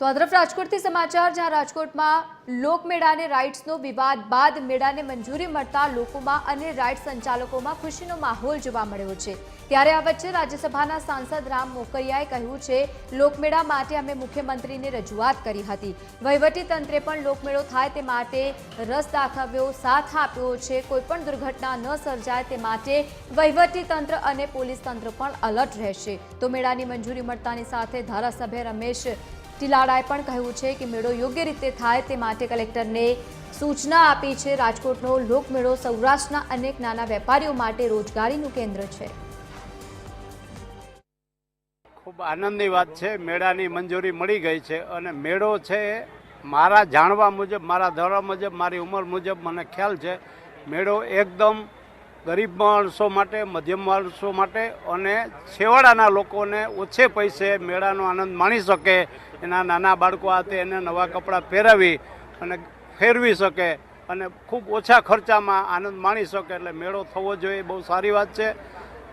તો આ તરફ રાજકોટથી સમાચાર, જ્યાં રાજકોટમાં લોકમેળાને રાઇડ્સનો વિવાદ બાદ મેળાને મંજૂરી મળતા લોકોમાં અને રાઇડ સંચાલકોમાં ખુશીનો માહોલ જોવા મળ્યો છે. ત્યારે આ વચ્ચે રાજ્યસભાના સાંસદ રામ મોકરિયાએ કહ્યું છે, લોકમેળા માટે અમે મુખ્યમંત્રીને રજૂઆત કરી હતી. વહીવટી તંત્રે પણ લોકમેળો થાય તે માટે રસ દાખવ્યો, સાથ આપ્યો છે. કોઈપણ દુર્ઘટના ન સર્જાય તે માટે વહીવટી તંત્ર અને પોલીસ તંત્ર પણ અલર્ટ રહેશે. તો મેળાની મંજૂરી મળતાની સાથે ધારાસભ્ય રમેશ ટિલાડાએ પણ કહ્યું છે કે મેળો યોગ્ય રીતે થાય તે માટે કલેક્ટરને સૂચના આપી છે. રાજકોટનો લોકમેળો સૌરાષ્ટ્રના અનેક નાના વેપારીઓ માટે રોજગારીનું કેન્દ્ર છે. ખૂબ આનંદની વાત છે. મેળાની મંજૂરી મળી ગઈ છે અને મેળો છે મારા જાણવા મુજબ, મારા ધોરણ મુજબ, મારી ઉંમર મુજબ મને ખ્યાલ છે. મેળો એકદમ ગરીબ માણસો માટે, મધ્યમ માણસો માટે અને છેવાડાના લોકોને ઓછે પૈસે મેળાનો આનંદ માણી શકે, એના નાના બાળકો હાથે એને નવા કપડાં પહેરાવી અને ફેરવી શકે અને ખૂબ ઓછા ખર્ચામાં આનંદ માણી શકે, એટલે મેળો થવો જોઈએ બહુ સારી વાત છે.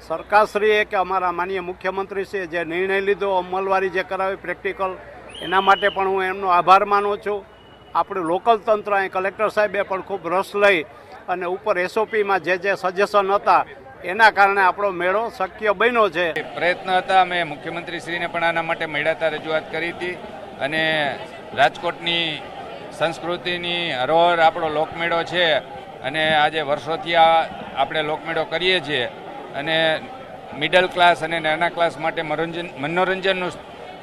સરકારશ્રીએ કે અમારા માનીય મુખ્યમંત્રીશ્રીએ જે નિર્ણય લીધો અમલવારી જે કરાવી પ્રેક્ટિકલ, એના માટે પણ હું એમનો આભાર માનું છું. આપણું લોકલ તંત્ર, અહીં કલેક્ટર સાહેબે પણ ખૂબ રસ લઈ અને ઉપર એસઓપીમાં જે જે સજેશન હતા, એના કારણે આપણો મેળો શક્ય બન્યો છે. પ્રયત્ન હતા, અમે મુખ્યમંત્રીશ્રીને પણ આના માટે મેળાતા રજૂઆત કરી હતી. અને રાજકોટની સંસ્કૃતિની હરોહર આપણો લોકમેળો છે. અને આજે વર્ષોથી આ આપણે લોકમેળો કરીએ છીએ. અને મિડલ ક્લાસ અને નાના ક્લાસ માટે મનોરંજન, મનોરંજનનું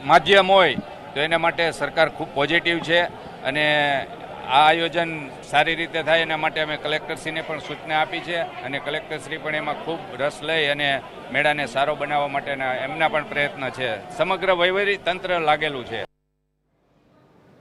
માધ્યમ હોય, તો એના માટે સરકાર ખૂબ પોઝિટિવ છે. અને આ આયોજન સારી રીતે થાય એના માટે અમે કલેક્ટરશ્રીને પણ સૂચના આપી છે અને કલેક્ટરશ્રી પણ એમાં ખૂબ રસ લઈ અને મેળાને સારો બનાવવા માટેના એમના પણ પ્રયત્ન છે. સમગ્ર વહીવટી તંત્ર લાગેલું છે.